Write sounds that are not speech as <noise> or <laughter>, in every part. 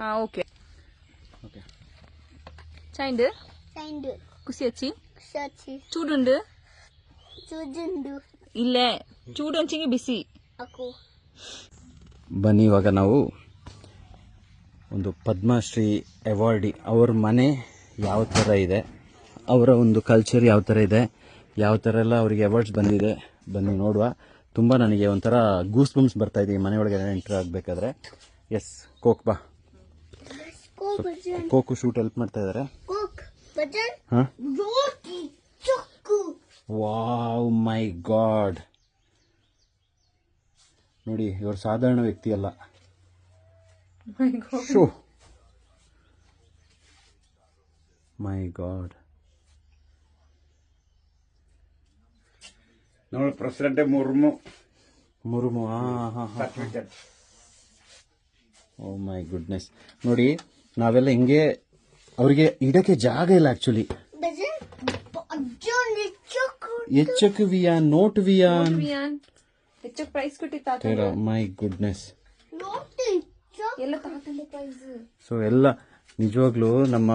ആ okay. Okay. ಚೈಂಡ್? Cuzzi ಖುಷಿ ಆಚಿ അച്ചി ചൂടുണ്ട് ಇಲ್ಲ. ಚೂಡು ಹಂಚಿಗೆ ಬಿಸಿ ಬನ್ನಿ ಇವಾಗ ನಾವು ಒಂದು ಪದ್ಮಶ್ರೀ ಅವಾರ್ಡಿ. ಅವ್ರ ಮನೆ ಯಾವ ಥರ ಇದೆ? ಅವರ ಒಂದು ಕಲ್ಚರ್ ಯಾವ ಥರ ಇದೆ? ಯಾವ ಥರ ಎಲ್ಲ ಅವರಿಗೆ ಅವಾರ್ಡ್ಸ್ ಬಂದಿದೆ? ಬನ್ನಿ ನೋಡುವ. ತುಂಬ ನನಗೆ ಒಂಥರ ಗೂಸ್ ಬಮ್ಸ್ ಇದೆ ಈ ಮನೆಯೊಳಗೆ ಎಂಟ್ರ್ ಆಗಬೇಕಾದ್ರೆ. ಎಸ್ ಕೋಕ್ ಬಾ. ಕೋಕು ಶೂಟ್ ಹೆಲ್ಪ್ ಮಾಡ್ತಾ ಇದ್ದಾರೆ ವಾವ್ ಮೈ ಗಾಡ್ ನೋಡಿ ಇವರು ಸಾಧಾರಣ ವ್ಯಕ್ತಿ ಅಲ್ಲ. ಶೋ ಮೈ ಗಾಡ್ ನೋಡಿ ಪ್ರೆಸಿಡೆಂಟ್ ಮುರ್ಮು. ಮುರ್ಮು ಹಾ ಹಾ ಹಾ ಓ ಮೈ ಗುಡ್ನೆಸ್ ನೋಡಿ ನಾವೆಲ್ಲ ಹಿಂಗೆ ಅವರಿಗೆ ಇಡಕ್ಕೆ ಜಾಗ ಇಲ್ಲ ಆಕ್ಚುಲಿ ಬಜನ್ ಬಜನ್ ಚಕ್ಕು ಎಚ್ಚಕ್ ವಿಯಾನ್ ನೋಟ್ ವಿಯಾನ್ ಹೆಚ್ಚಕ್ಕೆ ಹೆಚ್ಚು ಪ್ರೈಸ್ ಕೊಟ್ಟಿತ್ತ ಮೈ ಗುಡ್ನೆಸ್ ಸೊ ಎಲ್ಲ ನಿಜವಾಗ್ಲೂ ನಮ್ಮ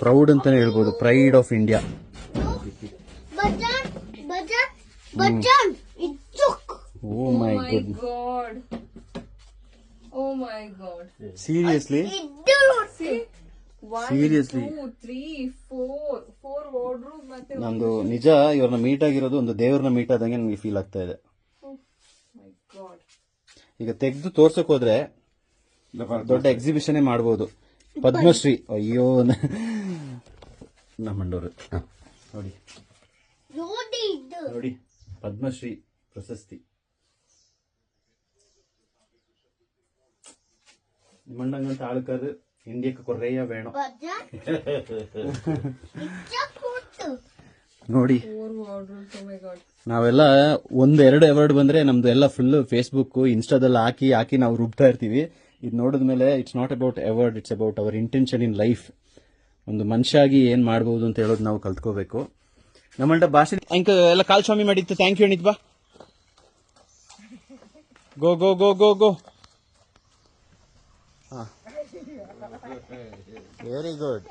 ಪ್ರೌಡ್ ಅಂತಾನೆ ಹೇಳ್ಬೋದು ಪ್ರೈಡ್ ಆಫ್ ಇಂಡಿಯಾ ಬಜನ್ ಬಜನ್ ಬಜನ್ ಚಕ್ಕು ಓ my good god oh my god seriously seriously ನಂದು ನಿಜ ಇವ್ರನ್ನ ಮೀಟ್ ಆಗಿರೋದು ಒಂದು ದೇವ್ರನ್ನ ಮೀಟ್ ಆದಂಗೆ ನನಗೆ ಫೀಲ್ ಆಗ್ತಾ ಇದೆ. ಮೈ ಗಾಡ್ ಈಗ ತೆಗೆದು ತೋರ್ಸಕ್ ಹೋದ್ರೆ ದೊಡ್ಡ ಎಕ್ಸಿಬಿಷನ್ ಮಾಡ್ಬೋದು. ಪದ್ಮಶ್ರೀ. ಅಯ್ಯೋ. ನಮ್ಮಂಡವರು ನೋಡಿ. ರೋಟಿ ಇದು. ನೋಡಿ ಪದ್ಮಶ್ರೀ ಪ್ರಶಸ್ತಿ. ನಿಮ್ಮಂಡಂಗಂತ ആൾക്കാർ ಇಂಡಿಯಕ್ಕೆ ಕೊರ್ರೆಯ വേണം ನೋಡಿ. Four wardrobe oh my god ನಾವೆಲ್ಲ ಒಂದ್ ಎರಡು ಅವಾರ್ಡ್ ಬಂದ್ರೆ ನಮ್ದು ಎಲ್ಲ ಫುಲ್ ಫೇಸ್ಬುಕ್ ಇನ್ಸ್ಟಾದಲ್ಲಿ ಹಾಕಿ ಹಾಕಿ ನಾವು ರುಬ್ತಾ ಇರ್ತೀವಿ. ಇದು ನೋಡಿದ್ಮೇಲೆ it's not about award it's about our intention in life ಒಂದು ಮನುಷ್ಯ ಆಗಿ ಏನ್ ಮಾಡ್ಬೋದು ಅಂತ ಹೇಳೋದು ನಾವು ಕಲ್ತ್ಕೋಬೇಕು. ನಮ್ಮಂಟ ಭಾಷೆ ಅಂಕ ಎಲ್ಲ ಕಾಲ್ ಸ್ವಾಮಿ ಮಾಡಿತ್ತು ಥ್ಯಾಂಕ್ ಯು ಅಣಿತ್ ಬಾ. Go go go go go very good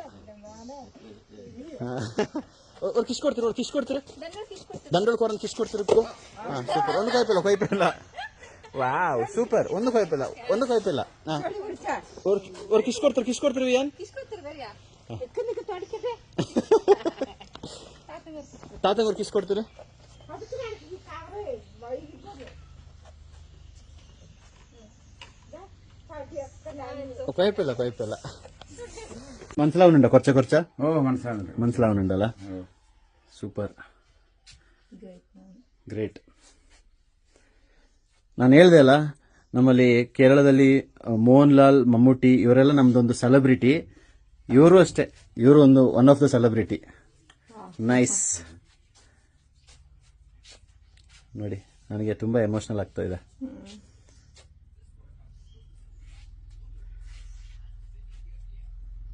ಅವ್ರು ಕಿಸ್ ಕೊಡ್ತೀರ ಅವ್ರು ಕಿಸ್ ಕೊಡ್ತೀರ? ದಂಡೋಳ್ ಕೊಡೋದು ಕಿಸ್ ಕೊಡ್ತೀರ ಹಾಂ ಸೂಪರ್. ಒಂದು ಕಾಯ್ಪಿಲ್ಲ ಕಾಯ್ಪಿಲ್ಲ. Wow super. ಒಂದು ಕಾಯ್ಪಿಲ್ಲ ಒಂದು ಕಾಯ್ಪಿಲ್ಲ. ಹಾಂ. ಅವ್ರು ಅವ್ರು ಕಿಸ್ ಕೊಡ್ತಾರೆ ಕಿಸ್ ಕೊಡ್ತೀರಿ ಏನ್? ತಾತಂಗೆ ಅವ್ರು ಕಿಸ್ ಕೊಡ್ತೀರಿ? <laughs> కుయపిల్ల కుయపిల్ల మనసులో ఉండ కొరచ కొరచ ఓ మనసులో మనసులో ಸೂಪರ್ ಗ್ರೇಟ್ ನಾನು ಹೇಳಿದೆ ಅಲ್ಲ ನಮ್ಮಲ್ಲಿ ಕೇರಳದಲ್ಲಿ ಮೋಹನ್ ಲಾಲ್ ಮಮ್ಮೂಟಿ ಇವರೆಲ್ಲ ನಮ್ದೊಂದು ಸೆಲೆಬ್ರಿಟಿ ಇವರು ಅಷ್ಟೇ ಇವರು ಒಂದು one of the celebrity nice ನೋಡಿ ನನಗೆ ತುಂಬ ಎಮೋಷ್ನಲ್ ಆಗ್ತಾ ಇದೆ.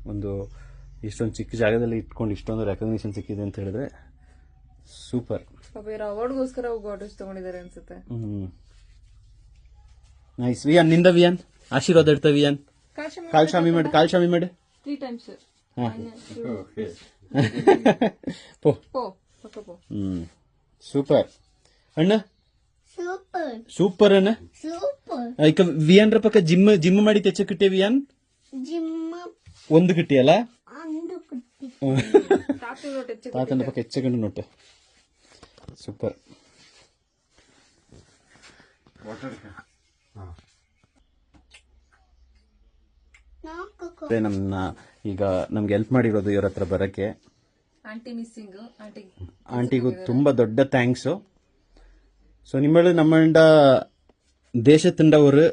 ಒಂದು ಇಷ್ಟೊಂದು ಚಿಕ್ಕ ಜಾಗದಲ್ಲಿ ಇಟ್ಕೊಂಡು ಇಷ್ಟೊಂದು ರೆಕಗ್ನಿಷನ್ ಸಿಕ್ಕಿದೆ ಅಂತ ಹೇಳಿದ್ರೆ ಸೂಪರ್ ಪಾಪ ಇವ್ರ ಅವಾರ್ಡ್ಗೋಸ್ಕರ ಗಾಡಸ್ ತಗೊಂಡಿದ್ದಾರೆ ಅನ್ಸುತ್ತೆ. ಹ್ಮ್. ನೈಸ್ ವಿಯಾನ್ನಿಂದ ವಿಯಾನ್ ಆಶೀರ್ವಾದ ಇಡ್ತಾ ವಿಯಾನ್ ಕಾಲ್ ಶಾಮಿ ಮಾಡಿ ಕಾಲ್ ಶಾಮಿ ಮಾಡಿ ತ್ರೀ ಟೈಮ್ಸ್ ಹಾ. ಪೋ. ಸೂಪರ್ ಅಣ್ಣ? ಸೂಪರ್ ಸೂಪರ್ ಅಣ್ಣ? ಸೂಪರ್ ಈಗ ವಿಯಾನ್ರ ಪಕ್ಕ ಜಿಮ್ ಜಿಮ್ ಮಾಡಿ ತೆಚ್ಚ ಕಿಟ್ಟೆ ವಿಯಾನ್ ಜಿಮ್ಮ ಒಂದು ಕಿಟ್ಟಿ ಅಲ್ಲ? ತಾತನ ಪಕ್ಕ ಹೆಚ್ಚಕೊಂಡು ನೋಟ. ಸೂಪರ್ ನಮ್ಮ ಈಗ ನಮ್ಗೆ ಹೆಲ್ಪ್ ಮಾಡಿರೋದು ಇವರ ಹತ್ರ ಬರಕ್ಕೆ. ಆಂಟಿಗೂ ತುಂಬಾ ದೊಡ್ಡ ಥ್ಯಾಂಕ್ಸ್ ಸೊ ನಿಮ್ಮ ನಮ್ಮ ದೇಶ ತಿಂಡವರು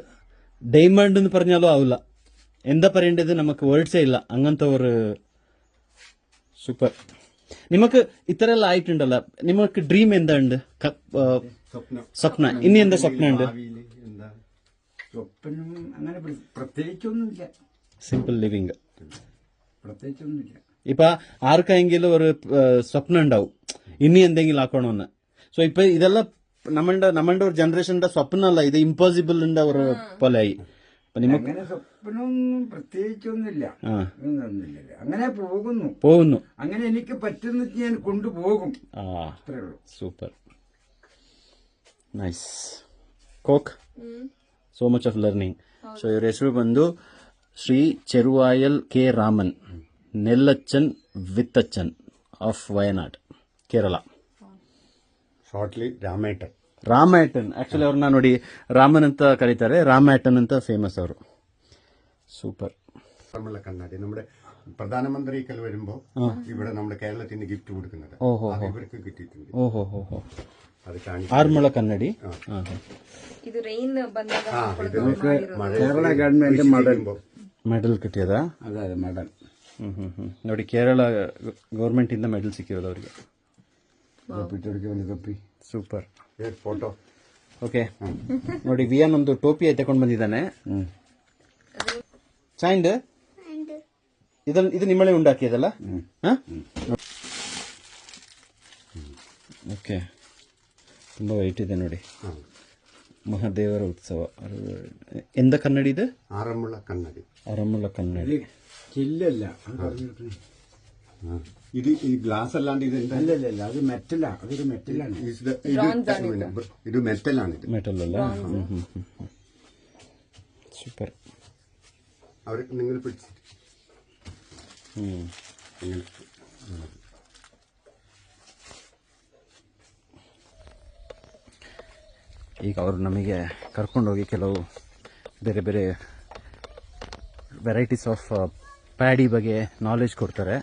ಡೈಮಂಡ್ ಪರಿಣಾಮ ಅವಲ್ಲ എന്താ പറയേണ്ടത് നമുക്ക് വേർഡ്സേ ഇല്ല അങ്ങനത്തെ ഒരു സൂപ്പർ നിമക്ക് ഇത്ര എല്ലാം ആയിട്ടുണ്ടല്ലോ നിമക്ക് ഡ്രീം എന്താ ഉണ്ട് ക- ആ, സ്വപ്നം സ്വപ്ന ഇനി എന്താ സ്വപ്നം ഉണ്ട് ഭാവിയില് എന്താ സ്വപ്നം അങ്ങനെ പ്ര- പ്രത്യേകിച്ചൊന്നുമില്ല സിമ്പിൾ ലിവിങ് പ്രത്യേകിച്ചൊന്നുമില്ല ഇപ്പൊ ആർക്കെങ്കിലും ഒരു ആ, സ്വപ്നം ഉണ്ടാവും ഇനി എന്തെങ്കിലും ആക്കണമെന്ന് സോ ഇപ്പൊ ഇതെല്ലാം നമ്മളുടെ നമ്മളുടെ ഒരു ജനറേഷന്റെ സ്വപ്നമല്ല ഇത് ഇമ്പോസിബിളിന്റെ ഒരു പോലെ ആയി നിമക്ക് അങ്ങനെ സ്വപ്നമൊന്നും പ്രത്യേകിച്ചൊന്നുമില്ല ആ ഒന്നുമില്ല അങ്ങനെ പോകുന്നു പോകുന്നു അങ്ങനെ എനിക്ക് പറ്റുന്ന ഞാൻ കൊണ്ടുപോകും ആ അത്രേ ഉള്ളൂ super nice coke so much of learning so ಇವ್ರ ಹೆಸರು ಬಂದು Shri ಚೆರುವಾಯಲ್ K Raman ನೆಲ್ಲಚ್ಚನ್ ವಿತ್ತಚ್ಚನ್ of Wayanad Kerala shortly ರಾಮೇಟರ್ Rama ಆಟನ್ actually ನಾನು ನೋಡಿ ರಾಮನ್ ಅಂತ ಕರೀತಾರೆ. ರಾಮ ಅಂತ ಫೇಮಸ್ ಅವರು. ಸೂಪರ್ ಕನ್ನಡಿ. ನಮ್ಮ ಪ್ರಧಾನಮಂತ್ರಿ ಕಲ್ ವರುಂಬೋ ಇವಡೆ ನಮ್ಮ ಕೇರಳತಿನ ಗಿಫ್ಟ್ ಕೊಡ್ತೀನಿ ಓಹೋ ಇವರಿಗೂ ಗಿಫ್ಟ್ ಓಹೋ ಹೋ. ಹೋ ಕನ್ನಡಿ ಇದು ರೈನ್ ಬಂದಾಗ ಕೇರಳ ಗಾಡ್ಮೆಂಟ್ ಮಾಡಲ್ ಮೆಡಲ್ ಕಟ್ಟಿದ ಅದ ಅದ ಮೆಡಲ್ ನೋಡಿ ಕೇರಳ ಗೌರ್ಮೆಂಟ್ ಇಂದ ಮೆಡಲ್ ಸಿಕ್ಕಿರೋದು ಅವರಿಗೆ. ಗಪ್ಪಿ ಸೂಪರ್ ಫೋಟೋ ಓಕೆ ನೋಡಿ ವಿಯನ್ ಒಂದು ಟೋಪಿ ತಗೊಂಡು ಬಂದಿದ್ದಾನೆ. ಚೈಂಡ್ ಇದನ್ನ ಇದು ನಿಮ್ಮಳೆ ಉಂಡಾಕಿದಲ್ಲ ಓಕೆ ತುಂಬ ವೈಟ್ ಇದೆ ನೋಡಿ. ಮಹಾದೇವರ ಉತ್ಸವ. ಎಂದ ಕನ್ನಡಿ ಇದೆ? ಆರಮ್ಮಳ ಕನ್ನಡಿ. ಆರಮ್ಮಳ ಕನ್ನಡಿ. ಜಿಲ್ಲೆಲ್ಲ ഇത് ഈ ഗ്ലാസ് അല്ലാണ്ട് ഇത് എന്താ അല്ല അല്ല അത് മെറ്റലാ അതൊരു മെറ്റലാണ് ഇത് ഇത് ഇത് മെറ്റലാണ് ഇത് ಮೆಟಲ್ ಅಲ್ಲ ಹ್ಮ್ ಹ್ಮ್ ಹ್ಮ್ ಸೂಪರ್ അവർ നിങ്ങൾ പിടിച്ചിട്ട് ಹ್ಮ್ നിങ്ങൾ ಈಗ ಅವರು ನಮಗೆ ಕರ್ಕೊಂಡೋಗಿ ಕೆಲವು ಬೇರೆ ಬೇರೆ ವೆರೈಟೀಸ್ ಆಫ್ ಪ್ಯಾಡಿ ಬಗ್ಗೆ ನಾಲೆಜ್ ಕೊಡ್ತಾರೆ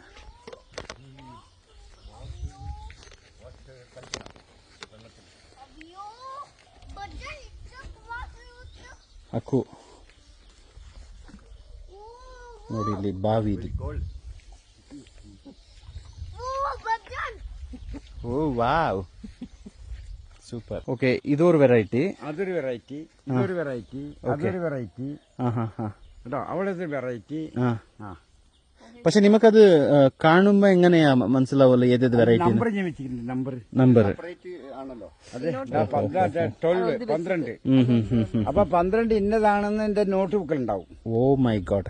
தாவீது ஓ வாவ். சூப்பர். ஓகே இது ஒரு வெரைட்டி அது ஒரு வெரைட்டி இது ஒரு வெரைட்டி அது ஒரு வெரைட்டி அவ்வளவு வெரைட்டி ஆ. പക്ഷെ നിമക്കത് കാണുമ്പോ എങ്ങനെയാ മ- മനസ്സിലാവല്ലോ ഏതേത് വെറൈറ്റി നമ്പർ ഞാൻ വെച്ചിട്ടുണ്ട് നമ്പർ നമ്പർ ആണല്ലോ അതെ ട്വൽവ് പന്ത്രണ്ട് അപ്പൊ പന്ത്രണ്ട് ഇന്നതാണെന്ന് എന്റെ നോട്ട് ബുക്കിൽ ഉണ്ടാവും ಓ ಮೈ ಗಾಡ್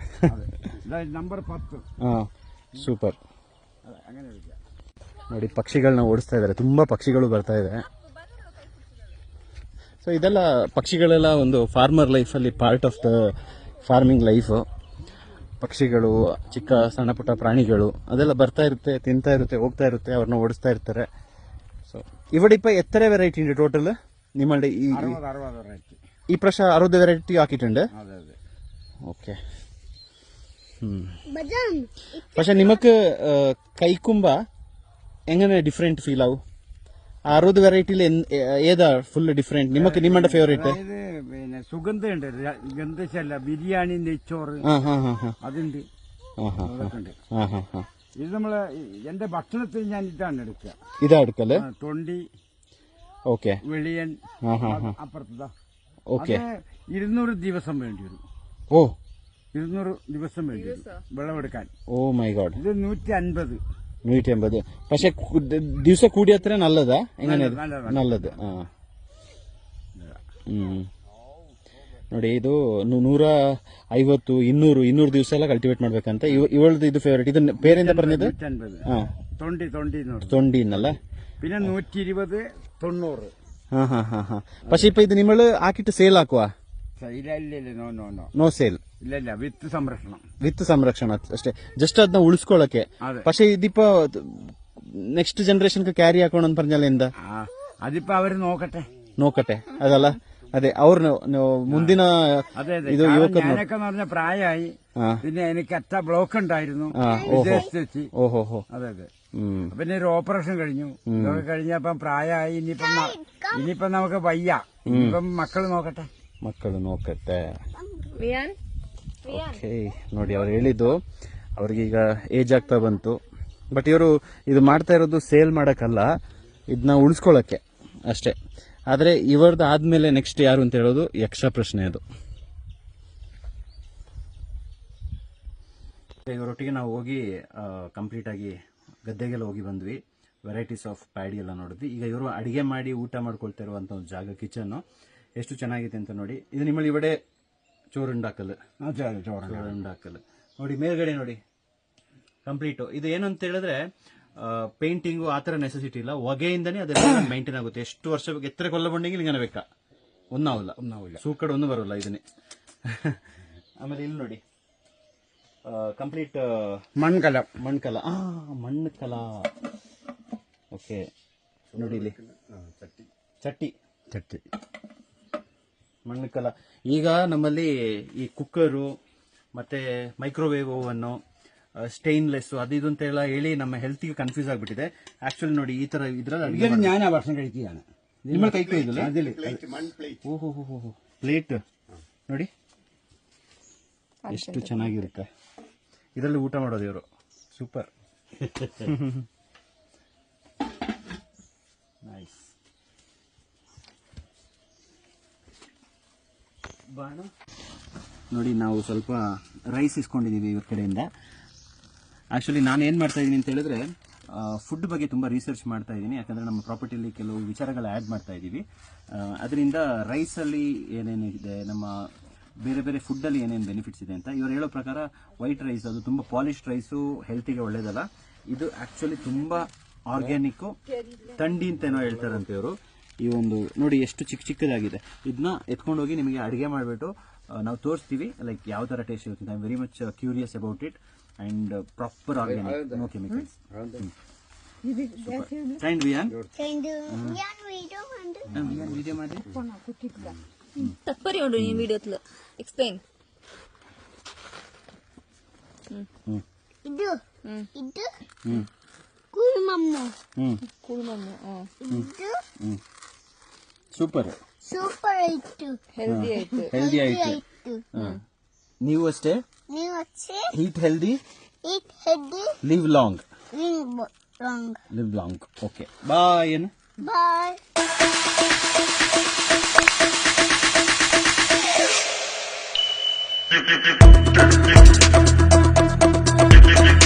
നമ്പർ പത്ത് ಹಾ ಸೂಪರ್ അതെ, അങ്ങനെ വിളിക്കാം ನೋಡಿ ಪಕ್ಷಿಗಳನ್ನ ಓಡಿಸ್ತಾ ಇದ್ದಾರೆ ತುಂಬಾ ಪಕ್ಷಿಗಳು ಬರ್ತಾ ಇದೆ ಸೊ ಇದೆಲ್ಲ ಪಕ್ಷಿಗಳೆಲ್ಲ ಒಂದು ಫಾರ್ಮರ್ ಲೈಫಲ್ಲಿ part of the farming life ಪಕ್ಷಿಗಳು ಚಿಕ್ಕ ಸಣ್ಣ ಪುಟ್ಟ ಪ್ರಾಣಿಗಳು ಅದೆಲ್ಲ ಬರ್ತಾ ಇರುತ್ತೆ ತಿಂತಾ ಇರುತ್ತೆ ಹೋಗ್ತಾ ಇರುತ್ತೆ ಅವ್ರನ್ನ ಓಡಿಸ್ತಾ ಇರ್ತಾರೆ ಸೊ ഇവിടെ ഇപ്പൊ എത്ര വെറൈറ്റി ഉണ്ട് ടോട്ടൽ നിങ്ങളുടെ ഈ അറുപത് അറുപത് വെറൈറ്റി ഈ പ്രാവശ്യം അറുപത് വെറൈറ്റി ആക്കിയിട്ടുണ്ട് അതെ അതെ ഓക്കെ Bajan. പക്ഷെ നിമക്ക് കൈക്കുമ്പ എങ്ങനെ ഡിഫറെന്റ് ഫീൽ ആവും ആ അറുപത് വെറൈറ്റിയിൽ ഏതാ ഫുള്ള് ഡിഫറെന്റ് നിങ്ങൾക്ക് നിങ്ങളുടെ ഫേവറേറ്റ് അതായത് പിന്നെ സുഗന്ധമുണ്ട്. ര- ഗന്ധശല്ല ബിരിയാണി നെയ്ച്ചോറ്. ആ ഹാ ഹാ ഹാ. അതുണ്ട്. അതൊക്കെ ഉണ്ട് ആ ഹാ ഹാ. ഇത് നമ്മൾ എന്റെ ഭക്ഷണത്തിൽ ഞാൻ ഇതാണ് എടുക്കുക. ഇതാ എടുക്കൽ ആ, തൊണ്ടി ഓക്കെ. വെളിയൻ ആ ഹാ ഹാ. അപ്പുറത്തതാ. ഓക്കെ. അത് ഇരുന്നൂറ് ദിവസം വേണ്ടി വരും. ഓ. ഇരുന്നൂറ് ദിവസം വേണ്ടി വരും. വിളവെടുക്കാൻ ഓ മൈ ഗോഡ്. ഇത് നൂറ്റി അൻപത്. നൂറ്റി അമ്പത് പക്ഷെ ദിവസം കൂടിയത്ര നല്ലതാ എങ്ങനെ നല്ലത്, നല്ലത് ആ ಹ್ಮ್ ನೋಡಿ ಇದು ನು- ನೂರ ಐವತ್ತು ಇನ್ನೂರು ಇನ್ನೂರು ದಿವಸ ಎಲ್ಲ ಕಲ್ಟಿವೇಟ್ ಮಾಡ್ಬೇಕಂತ ಇವ- ಇವಳದು ಇದು ಫೇವರೇಟ್ ಇದನ್ನ പേരെന്താ പറഞ്ഞത് നൂറ്റി അൻപത് ആ തൊണ്ടി തൊണ്ടി എന്ന് പറയും തൊണ്ടി എന്നല്ല പിന്നെ നൂറ്റി ഇരുപത് തൊണ്ണൂറ് ಹಾ ಹಾ ಹಾ ಹಾ പക്ഷെ ഇപ്പൊ ഇത് നിങ്ങള് ആക്കിട്ട് ಸೇಲ್ ಹಾಕುವ ഇല്ല ഇല്ല ഇല്ല no no no no sale ഇല്ല ഇല്ല വിത്ത് സംരക്ഷണം ವಿತ್ ಸಂರಕ್ಷಣ ಅಷ್ಟೇ ಜಸ್ಟ್ ಅದನ್ನ ಉಳಿಸ್ಕೊಳ್ಳಕ್ಕೆ അതെ പക്ഷെ ഇതിപ്പോ ನೆಕ್ಸ್ಟ್ ಜನರೇಷನ್ಗೆ ಕ್ಯಾರಿ ಹಾಕೋಣ ಅಂತ പറഞ്ഞാൽ എന്താ ആ അതിപ്പോ അവര് നോക്കട്ടെ നോക്കട്ടെ അതല്ല അതെ ಅವ್ರ ಮುಂದಿನ അതെ അതെ ഇത് കാരണം യുവക്കർ ഞാനൊക്കെ എന്ന് പറഞ്ഞ പ്രായമായി ആ. പിന്നെ എനിക്ക് അറ്റ ബ്ലോക്ക് ഉണ്ടായിരുന്നു ആ, ഓഹോ. വിദേശത്ത് വെച്ച് ಓಹೋ ಹೋ അതെ അതെ ಹ್ಮ್ പിന്നെ ഒരു ഓപ്പറേഷൻ കഴിഞ്ഞു ഇതൊക്കെ കഴിഞ്ഞപ്പം പ്രായമായി ഇനിയിപ്പം ന- ഇനിയിപ്പം നമുക്ക് വയ്യ ഇനിയിപ്പം മക്കള് നോക്കട്ടെ ಮಕ್ಕಳು ನೋಕತ್ತೆ ಓಕೆ ನೋಡಿ ಅವ್ರು ಹೇಳಿದ್ದು ಅವ್ರಿಗೀಗ ಏಜ್ ಆಗ್ತಾ ಬಂತು. ಬಟ್ ಇವರು ಇದು ಮಾಡ್ತಾ ಇರೋದು ಸೇಲ್ ಮಾಡೋಕ್ಕಲ್ಲ ಇದನ್ನ ಉಳಿಸ್ಕೊಳ್ಳೋಕ್ಕೆ ಅಷ್ಟೇ. ಆದರೆ ಇವರದ್ದು ಆದ್ಮೇಲೆ ನೆಕ್ಸ್ಟ್ ಯಾರು ಅಂತ ಹೇಳೋದು ಯಕ್ಷ ಪ್ರಶ್ನೆ ಅದು. ಇವರೊಟ್ಟಿಗೆ ನಾವು ಹೋಗಿ ಕಂಪ್ಲೀಟ್ ಆಗಿ ಗದ್ದೆಗೆಲ್ಲ ಹೋಗಿ ಬಂದ್ವಿ. ವೆರೈಟೀಸ್ ಆಫ್ ಪ್ಯಾಡಿ ಎಲ್ಲ ನೋಡಿದ್ವಿ. ಈಗ ಇವರು ಅಡಿಗೆ ಮಾಡಿ ಊಟ ಮಾಡ್ಕೊಳ್ತಾ ಇರುವಂಥ ಒಂದು ಜಾಗ ಕಿಚನ್ ಎಷ್ಟು ಚೆನ್ನಾಗಿದೆ ಅಂತ ನೋಡಿ. ಇದು ನಿಮ್ಮಲ್ಲಿ ಇವಡೆ ಚೋರುಂಡಾಕಲ್ ಚೋರುಂಡಾಕಲ್ ನೋಡಿ ಮೇಲ್ಗಡೆ ನೋಡಿ. ಕಂಪ್ಲೀಟು ಇದು ಏನು ಅಂತ ಹೇಳಿದ್ರೆ ಪೇಂಟಿಂಗು ಆ ಥರ ನೆಸೆಸಿಟಿ ಇಲ್ಲ. ಹೊಗೆಯಿಂದನೇ ಅದೆಲ್ಲ <coughs> ಮೈಂಟೈನ್ ಆಗುತ್ತೆ. ಎಷ್ಟು ವರ್ಷ ಎತ್ತರ ಕೊಲ್ಲಬಂಡಿಗೆ ಇಲ್ಲಿ ಬೇಕಾ? ಒಂದಾವಲ್ಲ ಒಂದಾವಲ್ಲ. ಸೂಕಡೆ ಒಂದು ಬರೋಲ್ಲ ಇದನ್ನೇ. <laughs> ಆಮೇಲೆ ಇಲ್ಲಿ ನೋಡಿ. ಕಂಪ್ಲೀಟ್ ಮಣ್ಕಲ. ಮಣ್ಕಲ. ಆ ಮಣ್ಣು ಕಲ ಓಕೆ ನೋಡಿ ಇಲ್ಲಿ. ಚಟ್ಟಿ. ಚಟ್ಟಿ. ಮಣ್ಣು ಕಲ ಈಗ ನಮ್ಮಲ್ಲಿ ಈ ಕುಕ್ಕರು ಮತ್ತು ಮೈಕ್ರೋವೇವ್ ಓವನ್ನು ಸ್ಟೈನ್ಲೆಸ್ಸು ಅದು ಇದು ಅಂತೆಲ್ಲ ಹೇಳಿ ನಮ್ಮ ಹೆಲ್ತಿಗೆ ಕನ್ಫ್ಯೂಸ್ ಆಗಿಬಿಟ್ಟಿದೆ. ಆ್ಯಕ್ಚುಲಿ ನೋಡಿ ಈ ಥರ ಇದರಲ್ಲಿ ಜ್ಞಾನ ನಿಮ್ಮ ಕೈ ಕೈ ಓಹೋ ಹೋ ಪ್ಲೇಟ್ ನೋಡಿ. ಎಷ್ಟು ಚೆನ್ನಾಗಿರುತ್ತೆ. ಇದರಲ್ಲಿ ಊಟ ಮಾಡೋದು ಇವರು. ಸೂಪರ್ ನೈಸ್ ಬಾಣ. ನೋಡಿ ನಾವು ಸ್ವಲ್ಪ ರೈಸ್ ಇಸ್ಕೊಂಡಿದ್ದೀವಿ ಇವ್ರ ಕಡೆಯಿಂದ. ಆ್ಯಕ್ಚುಲಿ ನಾನು ಏನು ಮಾಡ್ತಾ ಇದ್ದೀನಿ ಅಂತ ಹೇಳಿದ್ರೆ ಫುಡ್ ಬಗ್ಗೆ ತುಂಬ ರಿಸರ್ಚ್ ಮಾಡ್ತಾ ಇದ್ದೀನಿ. ಯಾಕಂದರೆ ನಮ್ಮ ಪ್ರಾಪರ್ಟಿಯಲ್ಲಿ ಕೆಲವು ವಿಚಾರಗಳು ಆ್ಯಡ್ ಮಾಡ್ತಾ ಇದ್ದೀವಿ. ಅದರಿಂದ ರೈಸಲ್ಲಿ ಏನೇನಿದೆ ಇದೆ ನಮ್ಮ ಬೇರೆ ಬೇರೆ ಫುಡ್ಡಲ್ಲಿ ಏನೇನು ಬೆನಿಫಿಟ್ಸ್ ಇದೆ ಅಂತ. ಇವರು ಹೇಳೋ ಪ್ರಕಾರ ವೈಟ್ ರೈಸ್ ಅದು ತುಂಬ ಪಾಲಿಶ್ಡ್ ರೈಸು ಹೆಲ್ತಿಗೆ ಒಳ್ಳೇದಲ್ಲ. ಇದು ಆ್ಯಕ್ಚುಲಿ ತುಂಬ ಆರ್ಗ್ಯಾನಿಕ್ಕು ತಂಡಿ ಅಂತ ಏನೋ ಹೇಳ್ತಾರಂತೆ ಇವರು. ಈ ಒಂದು ನೋಡಿ ಎಷ್ಟು ಚಿಕ್ಕ ಚಿಕ್ಕದಾಗಿದೆ. ಇದನ್ನ ಎತ್ಕೊಂಡೋಗಿ ನಿಮಗೆ ಅಡುಗೆ ಮಾಡಿಬಿಟ್ಟು ನಾವು ತೋರಿಸ್ತೀವಿ ಲೈಕ್ ಯಾವ ಥರ ಟೇಸ್ಟ್ ಇರುತ್ತೆ. I very much curious about it and proper organic no chemicals train ವಿಯಾನ್ ಮಾಡಿ. ಸೂಪರ್ ಸೂಪರ್ ಆಯ್ತು ಹೆಲ್ದಿ ಆಯ್ತು ಹೆಲ್ದಿ ಆಯ್ತು ನೀವು ಅಷ್ಟೇ ನೀವು ಅಷ್ಟೇ eat healthy eat healthy live long live long live long okay bye ಏನು ಬಾಯ್ Thank you.